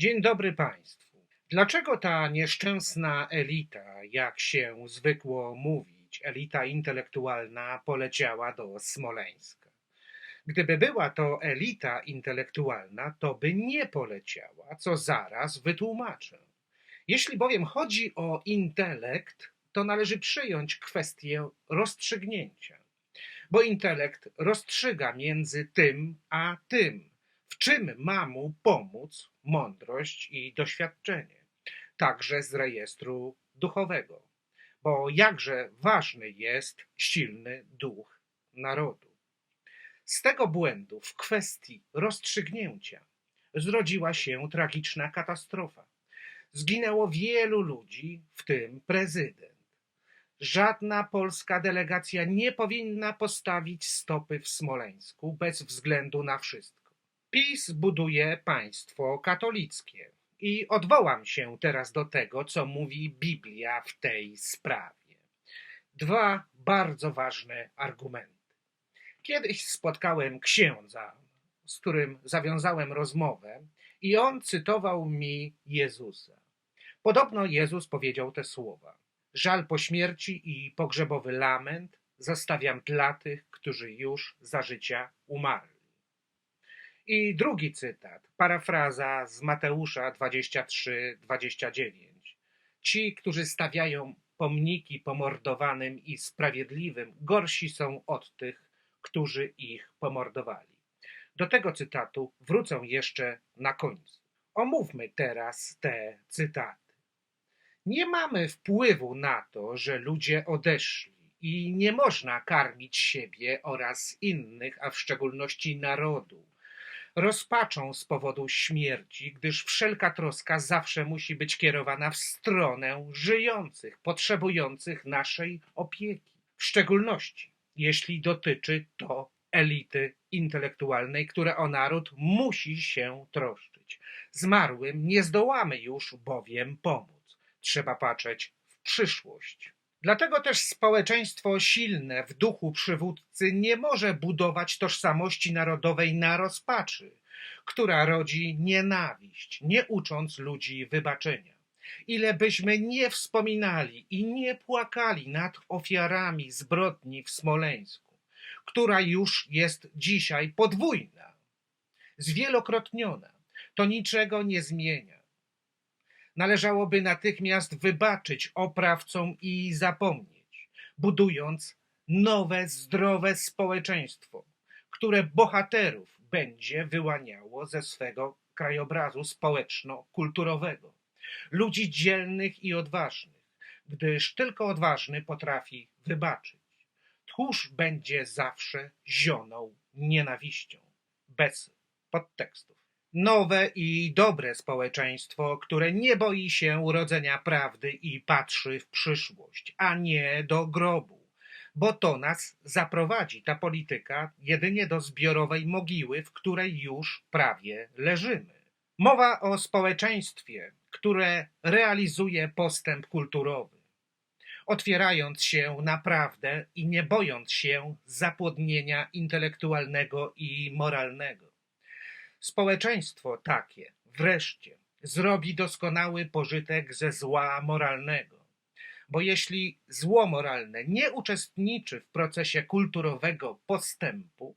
Dzień dobry Państwu. Dlaczego ta nieszczęsna elita, jak się zwykło mówić, elita intelektualna poleciała do Smoleńska? Gdyby była to elita intelektualna, to by nie poleciała, co zaraz wytłumaczę. Jeśli bowiem chodzi o intelekt, to należy przyjąć kwestię rozstrzygnięcia, bo intelekt rozstrzyga między tym a tym, czym ma mu pomóc mądrość i doświadczenie, także z rejestru duchowego, bo jakże ważny jest silny duch narodu. Z tego błędu w kwestii rozstrzygnięcia zrodziła się tragiczna katastrofa. Zginęło wielu ludzi, w tym prezydent. Żadna polska delegacja nie powinna postawić stopy w Smoleńsku bez względu na wszystko. PiS buduje państwo katolickie i odwołam się teraz do tego, co mówi Biblia w tej sprawie. Dwa bardzo ważne argumenty. Kiedyś spotkałem księdza, z którym zawiązałem rozmowę, i on cytował mi Jezusa. Podobno Jezus powiedział te słowa: Żal po śmierci i pogrzebowy lament zostawiam dla tych, którzy już za życia umarli. I drugi cytat, parafraza z Mateusza 23-29. Ci, którzy stawiają pomniki pomordowanym i sprawiedliwym, gorsi są od tych, którzy ich pomordowali. Do tego cytatu wrócę jeszcze na końcu. Omówmy teraz te cytaty. Nie mamy wpływu na to, że ludzie odeszli i nie można karmić siebie oraz innych, a w szczególności narodu, rozpaczą z powodu śmierci, gdyż wszelka troska zawsze musi być kierowana w stronę żyjących, potrzebujących naszej opieki. W szczególności, jeśli dotyczy to elity intelektualnej, która o naród musi się troszczyć. Zmarłym nie zdołamy już bowiem pomóc. Trzeba patrzeć w przyszłość. Dlatego też społeczeństwo silne w duchu przywódcy nie może budować tożsamości narodowej na rozpaczy, która rodzi nienawiść, nie ucząc ludzi wybaczenia. Ile byśmy nie wspominali i nie płakali nad ofiarami zbrodni w Smoleńsku, która już jest dzisiaj podwójna, zwielokrotniona, to niczego nie zmienia. Należałoby natychmiast wybaczyć oprawcom i zapomnieć, budując nowe, zdrowe społeczeństwo, które bohaterów będzie wyłaniało ze swego krajobrazu społeczno-kulturowego. Ludzi dzielnych i odważnych, gdyż tylko odważny potrafi wybaczyć. Tchórz będzie zawsze zionął nienawiścią, bez podtekstów nowe i dobre społeczeństwo, które nie boi się urodzenia prawdy i patrzy w przyszłość, a nie do grobu, bo to nas zaprowadzi ta polityka jedynie do zbiorowej mogiły, w której już prawie leżymy. Mowa o społeczeństwie, które realizuje postęp kulturowy, otwierając się naprawdę i nie bojąc się zapłodnienia intelektualnego i moralnego. Społeczeństwo takie wreszcie zrobi doskonały pożytek ze zła moralnego. Bo jeśli zło moralne nie uczestniczy w procesie kulturowego postępu,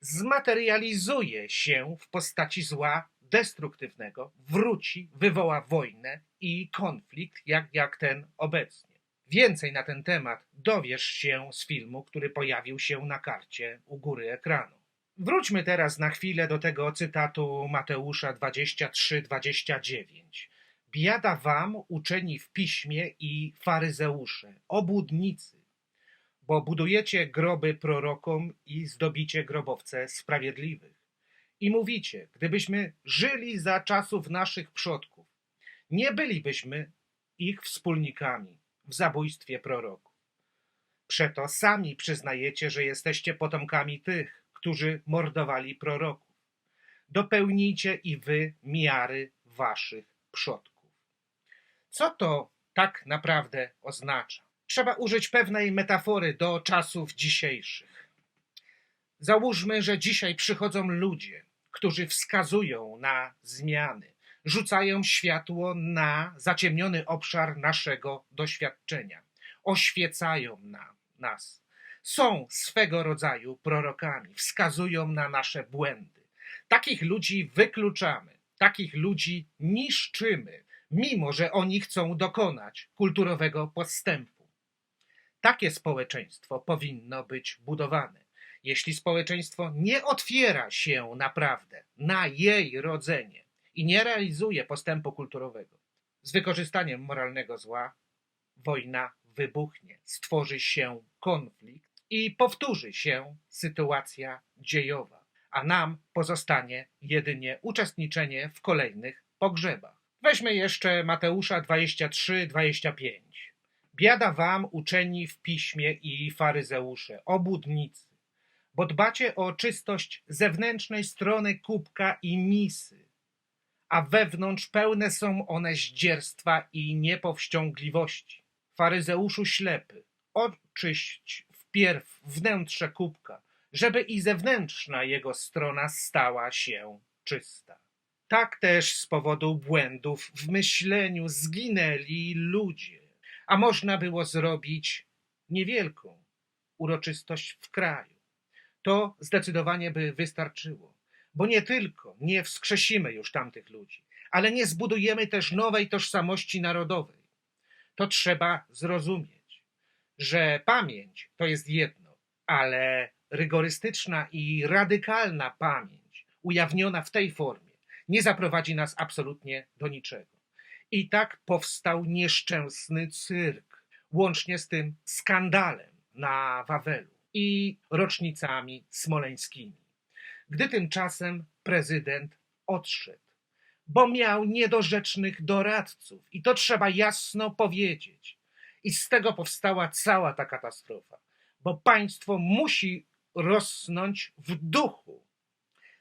zmaterializuje się w postaci zła destruktywnego, wróci, wywoła wojnę i konflikt, jak, jak ten obecnie. Więcej na ten temat dowiesz się z filmu, który pojawił się na karcie u góry ekranu. Wróćmy teraz na chwilę do tego cytatu Mateusza 23-29. Biada wam, uczeni w piśmie i faryzeusze, obłudnicy, bo budujecie groby prorokom i zdobicie grobowce sprawiedliwych. I mówicie, gdybyśmy żyli za czasów naszych przodków, nie bylibyśmy ich wspólnikami w zabójstwie proroków. Przeto sami przyznajecie, że jesteście potomkami tych, którzy mordowali proroków. Dopełnijcie i wy miary waszych przodków. Co to tak naprawdę oznacza? Trzeba użyć pewnej metafory do czasów dzisiejszych. Załóżmy, że dzisiaj przychodzą ludzie, którzy wskazują na zmiany, rzucają światło na zaciemniony obszar naszego doświadczenia, oświecają na nas. Są swego rodzaju prorokami, wskazują na nasze błędy. Takich ludzi wykluczamy, takich ludzi niszczymy, mimo że oni chcą dokonać kulturowego postępu. Takie społeczeństwo powinno być budowane. Jeśli społeczeństwo nie otwiera się naprawdę na jej rodzenie i nie realizuje postępu kulturowego, z wykorzystaniem moralnego zła, wojna wybuchnie, stworzy się konflikt i powtórzy się sytuacja dziejowa, a nam pozostanie jedynie uczestniczenie w kolejnych pogrzebach. Weźmy jeszcze Mateusza 23-25. Biada wam, uczeni w piśmie i faryzeusze, obłudnicy, bo dbacie o czystość zewnętrznej strony kubka i misy, a wewnątrz pełne są one zdzierstwa i niepowściągliwości. Faryzeuszu ślepy, oczyść wpierw wnętrze kubka, żeby i zewnętrzna jego strona stała się czysta. Tak też z powodu błędów w myśleniu zginęli ludzie, a można było zrobić niewielką uroczystość w kraju. To zdecydowanie by wystarczyło, bo nie tylko nie wskrzesimy już tamtych ludzi, ale nie zbudujemy też nowej tożsamości narodowej. To trzeba zrozumieć, że pamięć to jest jedno, ale rygorystyczna i radykalna pamięć, ujawniona w tej formie, nie zaprowadzi nas absolutnie do niczego. I tak powstał nieszczęsny cyrk, łącznie z tym skandalem na Wawelu i rocznicami smoleńskimi. Gdy tymczasem prezydent odszedł, bo miał niedorzecznych doradców, i to trzeba jasno powiedzieć. I z tego powstała cała ta katastrofa, bo państwo musi rosnąć w duchu,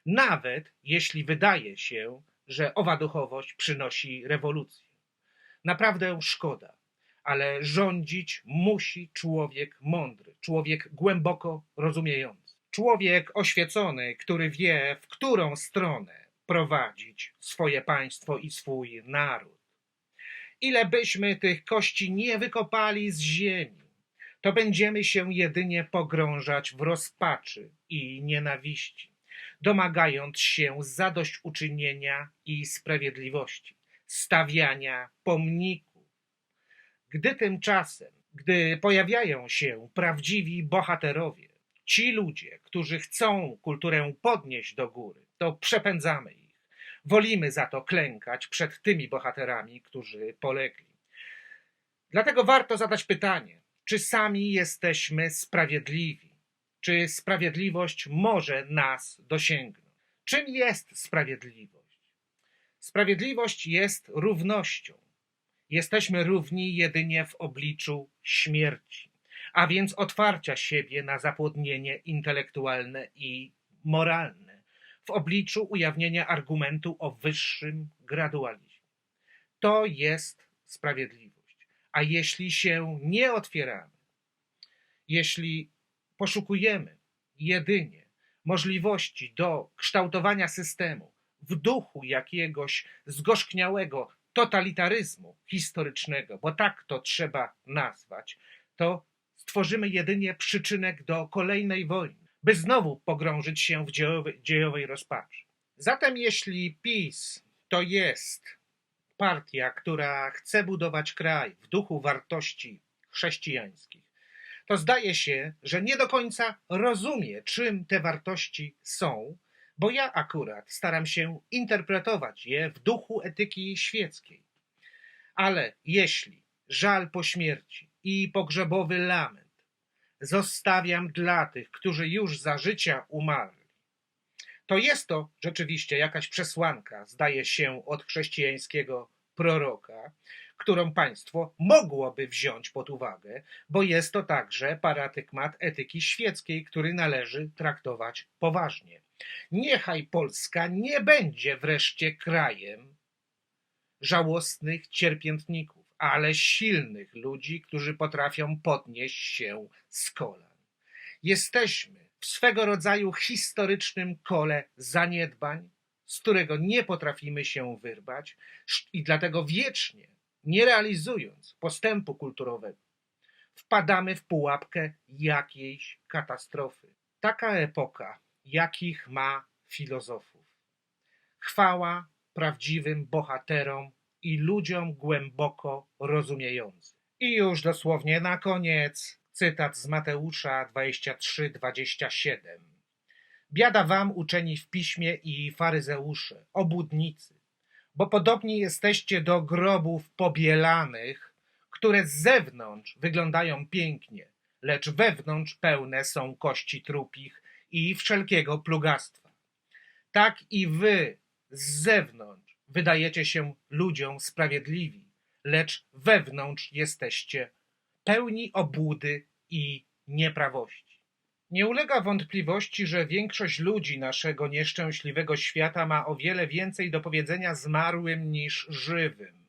nawet jeśli wydaje się, że owa duchowość przynosi rewolucję. Naprawdę szkoda, ale rządzić musi człowiek mądry, człowiek głęboko rozumiejący, człowiek oświecony, który wie, w którą stronę prowadzić swoje państwo i swój naród. Ile byśmy tych kości nie wykopali z ziemi, to będziemy się jedynie pogrążać w rozpaczy i nienawiści, domagając się zadośćuczynienia i sprawiedliwości, stawiania pomników. Gdy tymczasem, gdy pojawiają się prawdziwi bohaterowie, ci ludzie, którzy chcą kulturę podnieść do góry, to przepędzamy ich. Wolimy za to klękać przed tymi bohaterami, którzy polegli. Dlatego warto zadać pytanie, czy sami jesteśmy sprawiedliwi? Czy sprawiedliwość może nas dosięgnąć? Czym jest sprawiedliwość? Sprawiedliwość jest równością. Jesteśmy równi jedynie w obliczu śmierci, a więc otwarcia siebie na zapłodnienie intelektualne i moralne, w obliczu ujawnienia argumentu o wyższym gradualizmie. To jest sprawiedliwość. A jeśli się nie otwieramy, jeśli poszukujemy jedynie możliwości do kształtowania systemu w duchu jakiegoś zgorzkniałego totalitaryzmu historycznego, bo tak to trzeba nazwać, to stworzymy jedynie przyczynek do kolejnej wojny, by znowu pogrążyć się w dziejowej, dziejowej rozpaczy. Zatem jeśli PiS to jest partia, która chce budować kraj w duchu wartości chrześcijańskich, to zdaje się, że nie do końca rozumie, czym te wartości są, bo ja akurat staram się interpretować je w duchu etyki świeckiej. Ale jeśli żal po śmierci i pogrzebowy lament zostawiam dla tych, którzy już za życia umarli, to jest to rzeczywiście jakaś przesłanka, zdaje się, od chrześcijańskiego proroka, którą państwo mogłoby wziąć pod uwagę, bo jest to także paradygmat etyki świeckiej, który należy traktować poważnie. Niechaj Polska nie będzie wreszcie krajem żałosnych cierpiętników, ale silnych ludzi, którzy potrafią podnieść się z kolan. Jesteśmy w swego rodzaju historycznym kole zaniedbań, z którego nie potrafimy się wyrwać i dlatego wiecznie, nie realizując postępu kulturowego, wpadamy w pułapkę jakiejś katastrofy. Taka epoka, jakich ma filozofów. Chwała prawdziwym bohaterom i ludziom głęboko rozumiejącym. I już dosłownie na koniec cytat z Mateusza 23:27. Biada wam uczeni w piśmie i faryzeusze, obłudnicy, bo podobni jesteście do grobów pobielanych, które z zewnątrz wyglądają pięknie, lecz wewnątrz pełne są kości trupich i wszelkiego plugastwa. Tak i wy z zewnątrz wydajecie się ludziom sprawiedliwi, lecz wewnątrz jesteście pełni obłudy i nieprawości. Nie ulega wątpliwości, że większość ludzi naszego nieszczęśliwego świata ma o wiele więcej do powiedzenia zmarłym niż żywym.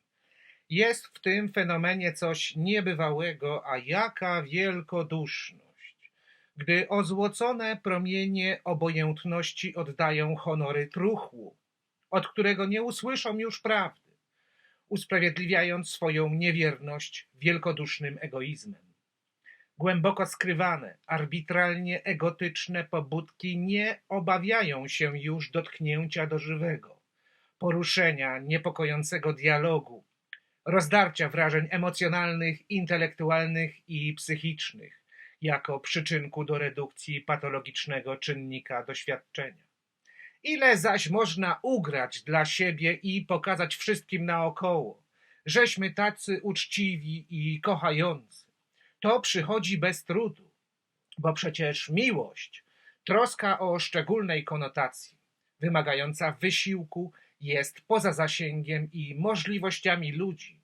Jest w tym fenomenie coś niebywałego, a jaka wielkoduszność, gdy ozłocone promienie obojętności oddają honory truchłu, od którego nie usłyszą już prawdy, usprawiedliwiając swoją niewierność wielkodusznym egoizmem. Głęboko skrywane, arbitralnie egotyczne pobudki nie obawiają się już dotknięcia do żywego, poruszenia niepokojącego dialogu, rozdarcia wrażeń emocjonalnych, intelektualnych i psychicznych jako przyczynku do redukcji patologicznego czynnika doświadczenia. Ile zaś można ugrać dla siebie i pokazać wszystkim naokoło, żeśmy tacy uczciwi i kochający. To przychodzi bez trudu, bo przecież miłość, troska o szczególnej konotacji, wymagająca wysiłku, jest poza zasięgiem i możliwościami ludzi,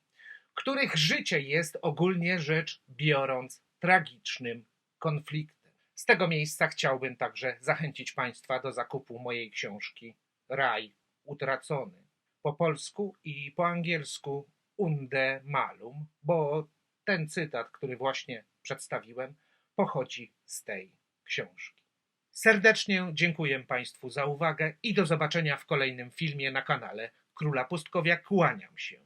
których życie jest ogólnie rzecz biorąc tragicznym konfliktem. Z tego miejsca chciałbym także zachęcić Państwa do zakupu mojej książki Raj utracony po polsku i po angielsku Unde Malum, bo ten cytat, który właśnie przedstawiłem, pochodzi z tej książki. Serdecznie dziękuję Państwu za uwagę i do zobaczenia w kolejnym filmie na kanale Króla Pustkowia. Kłaniam się.